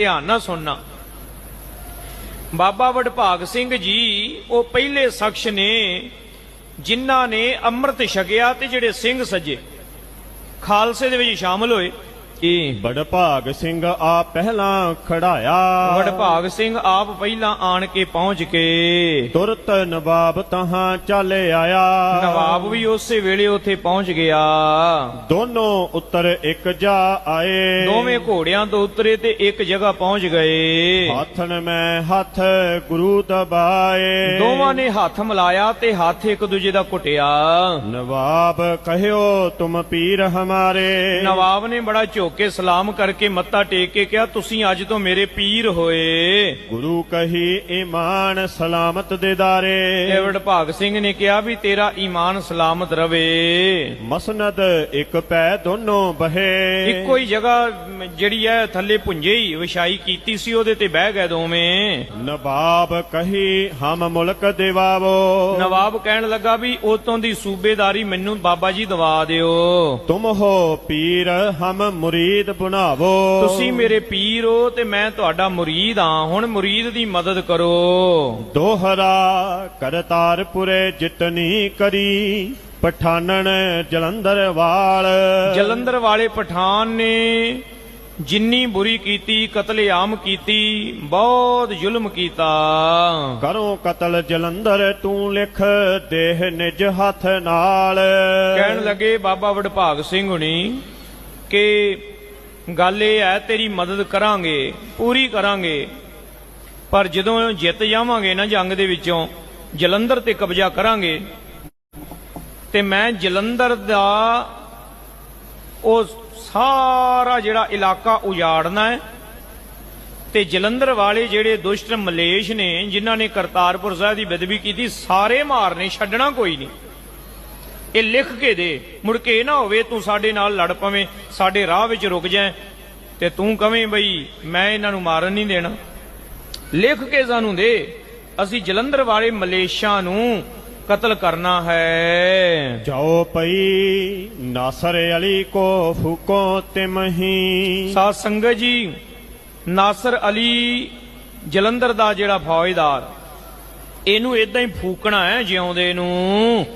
ਧਿਆਨ ਨਾਲ ਸੁਣਨਾ। ਬਾਬਾ ਵਡਭਾਗ ਸਿੰਘ ਜੀ, ਉਹ ਪਹਿਲੇ ਸ਼ਖਸ ਨੇ, ਜਿਨ੍ਹਾਂ ਨੇ ਅੰਮ੍ਰਿਤ ਛਕਿਆ ਤੇ ਜਿਹੜੇ ਸਿੰਘ ਸੱਜੇ, ਖਾਲਸੇ ਦੇ ਵਿੱਚ ਸ਼ਾਮਲ ਹੋਏ। ਇਹ ਬੜਭਾਗ ਸਿੰਘ ਆ ਪਹਿਲਾਂ ਖੜਾਇਆ। ਵਡਭਾਗ ਸਿੰਘ ਆਪ ਪਹਿਲਾਂ ਆਣ ਕੇ ਪਹੁੰਚ ਕੇ। ਤੁਰਤ ਨਵਾਬ ਤਹਾਂ ਚੱਲ ਆਇਆ। ਨਵਾਬ ਵੀ ਉਸੇ ਵੇਲੇ ਉੱਥੇ ਪਹੁੰਚ ਗਿਆ। ਦੋਨੋਂ ਉੱਤਰ ਇੱਕ ਜਾ ਆਏ। ਦੋਵੇਂ ਘੋੜਿਆਂ ਤੋਂ ਉਤਰੇ ਤੇ ਇੱਕ ਜਗ੍ਹਾ ਪਹੁੰਚ ਗਏ। ਹੱਥਨ ਮੈਂ ਹੱਥ ਗੁਰੂ ਦਬਾਏ। ਦੋਵਾਂ ਨੇ ਹੱਥ ਮਿਲਾਇਆ ਤੇ ਹੱਥ ਇੱਕ ਦੂਜੇ ਦਾ ਘੁੱਟਿਆ। ਨਵਾਬ ਕਹਿਓ ਤੁਮ ਪੀਰ ਹਮਾਰੇ। ਨਵਾਬ ਨੇ ਬੜਾ ਝੁੱਕ ਕੇ ਸਲਾਮ ਕਰਕੇ ਮੱਥਾ ਟੇਕ ਕੇ ਕਿਹਾ ਤੁਸੀਂ ਅੱਜ ਤੋਂ ਮੇਰੇ ਪੀਰ ਹੋਏ। ਗੁਰੂ ਕਹੀ ਈਮਾਨ ਸਲਾਮਤ ਦੇ ਦਾਰੇ। ਤੇ ਵਡਭਾਗ ਸਿੰਘ ਨੇ ਕਿਹਾ ਵੀ ਤੇਰਾ ਈਮਾਨ ਸਲਾਮਤ ਰਵੇ। ਮਸਨਦ ਇੱਕ ਪੈ ਦੋਨੋਂ ਬਹੇ। ਇੱਕੋ ਹੀ ਜਗ੍ਹਾ ਜਿਹੜੀ ਹੈ ਥੱਲੇ ਪੁੰਜੇ ਹੀ ਵਿਛਾਈ ਕੀਤੀ ਸੀ ਉਹਦੇ ਤੇ ਬਹਿ ਗਏ ਦੋਵੇਂ। ਨਵਾਬ ਕਹੀ ਹਮ ਮੁਲਕ ਦੇਵਾਵੋ। ਨਵਾਬ ਕਹਿਣ ਲੱਗਾ ਵੀ ਉਤੋਂ ਦੀ ਸੂਬੇਦਾਰੀ ਮੈਨੂੰ ਬਾਬਾ ਜੀ ਦਵਾ ਦਿਓ। ਤੁਮ ਹੋ ਪੀਰ ਹਮ ਮੁਰੀਦ ਬਣਾਵੋ। ਤੁਸੀਂ ਮੇਰੇ ਪੀਰ ਹੋ ਤੇ ਮੈਂ ਤੁਹਾਡਾ ਮੁਰੀਦ ਹਾਂ। ਹੁਣ ਮੁਰੀਦ ਦੀ ਮਦਦ ਕਰੋ। ਦੋਹਰਾ ਕਰਤਾਰਪੁਰੇ ਜਿਤਨੀ ਕਰੀ। ਪਠਾਨਣ ਜਲੰਧਰ ਵਾਲ। ਜਲੰਧਰ ਵਾਲੇ ਪਠਾਨ ਨੇ ਜਿੰਨੀ ਬੁਰੀ ਕੀਤੀ ਕਤਲੇਆਮ ਕੀਤੀ ਬਹੁਤ ਜ਼ੁਲਮ ਕੀਤਾ। ਕਰੋ ਕਤਲ ਜਲੰਧਰ ਤੂੰ ਲਿਖ ਦੇਹ ਨਿਜ ਹੱਥ ਨਾਲ। ਕਹਿਣ ਲੱਗੇ ਬਾਬਾ ਵਡਭਾਗ ਸਿੰਘ ਹੁਣੀ ਕਿ ਗੱਲ ਇਹ ਹੈ, ਤੇਰੀ ਮਦਦ ਕਰਾਂਗੇ, ਪੂਰੀ ਕਰਾਂਗੇ। ਪਰ ਜਦੋਂ ਜਿੱਤ ਜਾਵਾਂਗੇ ਨਾ ਜੰਗ ਦੇ ਵਿੱਚੋਂ, ਜਲੰਧਰ ਤੇ ਕਬਜ਼ਾ ਕਰਾਂਗੇ। ਤੇ ਮੈਂ ਜਲੰਧਰ ਦਾ ਉਹ ਸਾਰਾ ਜਿਹੜਾ ਇਲਾਕਾ ਉਜਾੜਨਾ ਹੈ, ਤੇ ਜਲੰਧਰ ਵਾਲੇ ਜਿਹੜੇ ਦੁਸ਼ਟ ਮਲੇਸ਼ ਨੇ, ਜਿਨ੍ਹਾਂ ਨੇ ਕਰਤਾਰਪੁਰ ਸਾਹਿਬ ਦੀ ਬਦਬੀ ਕੀਤੀ, ਸਾਰੇ ਮਾਰਨੇ, ਛੱਡਣਾ ਕੋਈ ਨਹੀਂ। ਇਹ ਲਿਖ ਕੇ ਦੇ ਮੁੜ ਕੇ ਇਹ ਨਾ ਹੋਵੇ ਤੂੰ ਸਾਡੇ ਨਾਲ ਲੜ ਪਵੇਂ ਸਾਡੇ ਰਾਹ ਵਿੱਚ ਰੁਕ ਜਾਏ ਤੇ ਤੂੰ ਕਵੇਂ ਬਈ ਮੈਂ ਇਹਨਾਂ ਨੂੰ ਮਾਰਨ ਨਹੀਂ ਦੇਣਾ। ਲਿਖ ਕੇ ਸਾਨੂੰ ਦੇ ਅਸੀਂ ਜਲੰਧਰ ਵਾਲੇ ਮਲੇਸ਼ਾਂ ਨੂੰ ਕਤਲ ਕਰਨਾ ਹੈ। ਜਾਓ ਪਈ ਨਾਸਰ ਅਲੀ ਕੋ ਫੂਕੋ ਤਿਮਹੀ ਸਾਧ ਸੰਗਤ ਜੀ ਨਾਸਰ ਅਲੀ ਜਲੰਧਰ ਦਾ ਜਿਹੜਾ ਫੌਜਦਾਰ ਇਹਨੂੰ ਇਦਾਂ ਹੀ ਫੂਕਣਾ ਹੈ ਜਿਉਂਦੇ ਨੂੰ।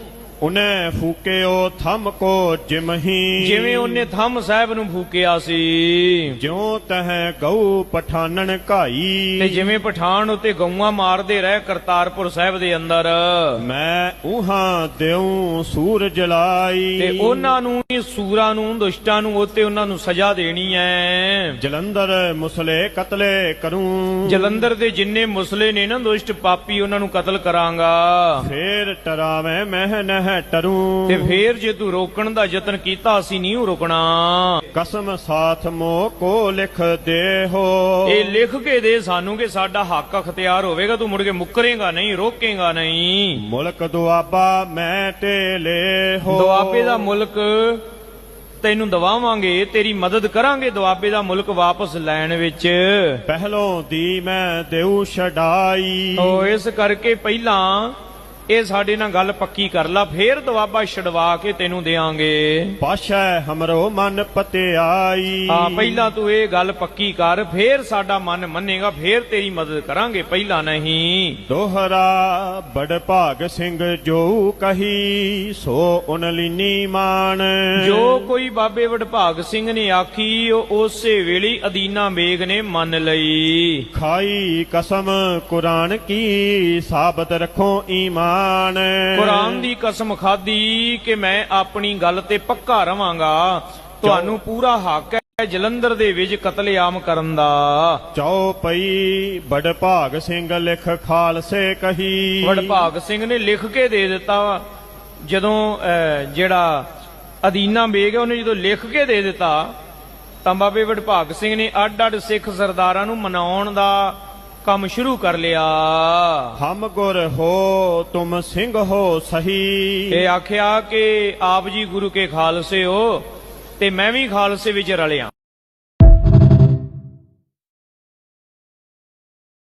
ਉਹਨੇ ਫੂਕਿਓ ਥੰਮ ਕੋ ਜਿਮਹੀ ਜਿਵੇਂ ਉਹਨੇ ਥੰਮ ਸਾਹਿਬ ਨੂੰ ਫੂਕਿਆ ਸੀ। ਜਿਉ ਤਹ ਗਊ ਪਠਾਨਣ ਤੇ ਘਾਈ ਜਿਵੇਂ ਪਠਾਨ ਉਤੇ ਗਊਆਂ ਮਾਰਦੇ ਰਹੇ ਕਰਤਾਰਪੁਰ ਸਾਹਿਬ ਦੇ ਅੰਦਰ। ਮੈਂ ਉਹਾਂ ਦਿਉ ਸੂਰ ਜਲਾਈ ਤੇ ਉਹਨਾਂ ਨੂੰ ਇਹ ਸੂਰਾਂ ਨੂੰ ਦੁਸ਼ਟਾਂ ਨੂੰ ਉਤੇ ਉਹਨਾਂ ਨੂੰ ਸਜ਼ਾ ਦੇਣੀ ਹੈ ਜਲੰਧਰ ਮੁਸਲੇ ਕਤਲੇ ਕਰੂੰ। ਜਲੰਧਰ ਦੇ ਜਿੰਨੇ ਮੁਸਲੇ ਨੇ ਨਾ ਦੁਸ਼ਟ ਪਾਪੀ ਉਹਨਾਂ ਨੂੰ ਕਤਲ ਕਰਾਂਗਾ। ਫੇਰ ਟਰਾਵੇਂ ਮਹਿ ਨਹਿ ਟਰੂੰ। ਤੇ ਫੇਰ ਜੇ ਤੂੰ ਰੋਕਣ ਦਾ ਯਤਨ ਕੀਤਾ ਅਸੀਂ ਨਹੀਂ ਰੁਕਣਾ। ਕਸਮ ਸਾਥ ਮੋ ਕੋ ਲਿਖ ਦੇਹੋ ਇਹ ਲਿਖ ਕੇ ਦੇ ਸਾਨੂੰ ਕਿ ਸਾਡਾ ਹੱਕ ਅਖਤਿਆਰ ਹੋਵੇਗਾ ਤੂੰ ਮੁੜ ਕੇ ਮੁੱਕਰੇਗਾ ਨਹੀਂ ਰੋਕੇਗਾ ਨਹੀਂ। ਮੁਲਕ ਦੁਆਬਾ ਮੈਂ ਤੇ ਲੇਹੋ ਦੁਆਬੇ ਦਾ ਮੁਲਕ ਤੈਨੂੰ ਦਵਾਵਾਂਗੇ ਤੇਰੀ ਮਦਦ ਕਰਾਂਗੇ ਦੁਆਬੇ ਦਾ ਮੁਲਕ ਵਾਪਸ ਲੈਣ ਵਿੱਚ। ਪਹਿਲੋਂ ਦੀ ਮੈਂ ਦੇਉ ਛਡਾਈ। ਉਹ ਇਸ ਕਰਕੇ ਪਹਿਲਾਂ ਇਹ ਸਾਡੇ ਨਾਲ ਗੱਲ ਪੱਕੀ ਕਰ ਲਾ ਫੇਰ ਦਵਾਬਾ ਛਡਵਾ ਕੇ ਤੈਨੂੰ ਦੇਾਂਗੇ। ਪਾਸ਼ਾ ਹਮਰੋ ਮਨ ਪਤਿਆਈ। ਹਾਂ ਪਹਿਲਾਂ ਤੂੰ ਇਹ ਗੱਲ ਪੱਕੀ ਕਰ ਫੇਰ ਸਾਡਾ ਮਨ ਮੰਨੇਗਾ ਫੇਰ ਤੇਰੀ ਮਦਦ ਕਰਾਂਗੇ ਪਹਿਲਾਂ ਨਹੀਂ। ਦੋਹਰਾ ਬੜ ਭਾਗ ਸਿੰਘ ਜੋ ਕਹੀ ਸੋ ਉਨ ਲੀਨੀ ਮਾਨ ਜੋ ਕੋਈ ਬਾਬੇ ਵਡਭਾਗ ਸਿੰਘ ਨੇ ਆਖੀ ਉਹ ਉਸੇ ਵੇਲੇ ਅਦੀਨਾ ਬੇਗ ਨੇ ਮੰਨ ਲਈ। ਖਾਈ ਕਸਮ ਕੁਰਾਨ ਕੀ ਸਾਬਤ ਰੱਖੋ ਈਮਾਨ। ਕੁਰਾਨ। ਦੀ ਕਸਮ ਖਾਦੀ ਕਿ ਮੈਂ ਆਪਣੀ ਗੱਲ ਤੇ ਪੱਕਾ ਰਵਾਂਗਾ। ਤੁਹਾਨੂੰ ਪੂਰਾ ਹੱਕ ਹੈ ਜਲੰਧਰ ਦੇ ਵਿੱਚ ਕਤਲੇਆਮ ਕਰਨ ਦਾ। ਚੌ ਪਈ ਬੜ ਭਾਗ ਸਿੰਘ ਲਿਖ ਖਾਲਸੇ ਕਹੀ। ਵਡਭਾਗ ਸਿੰਘ ਨੇ ਲਿਖ ਕੇ ਦੇ ਦਿੱਤਾ ਜਦੋਂ ਜਿਹੜਾ ਅਦੀਨਾ ਬੇਗ ਹੈ ਉਹਨੇ ਜਦੋਂ ਲਿਖ ਕੇ ਦੇ ਦਿੱਤਾ ਤਾਂ ਬਾਬੇ ਵਡਭਾਗ ਸਿੰਘ ਨੇ ਅੱਡ ਅੱਡ ਸਿੱਖ ਸਰਦਾਰਾਂ ਨੂੰ ਮਨਾਉਣ ਦਾ ਕੰਮ ਸ਼ੁਰੂ ਕਰ ਲਿਆ। ਹਮ ਗੁਰ ਹੋ ਤੁਮ ਸਿੰਘ ਹੋ ਸਹੀ। ਤੇ ਆਖਿਆ ਕਿ ਆਪ ਜੀ ਗੁਰੂ ਕੇ ਖਾਲਸੇ ਹੋ ਤੇ ਮੈਂ ਵੀ ਖਾਲਸੇ ਵਿੱਚ ਰਲਿਆ।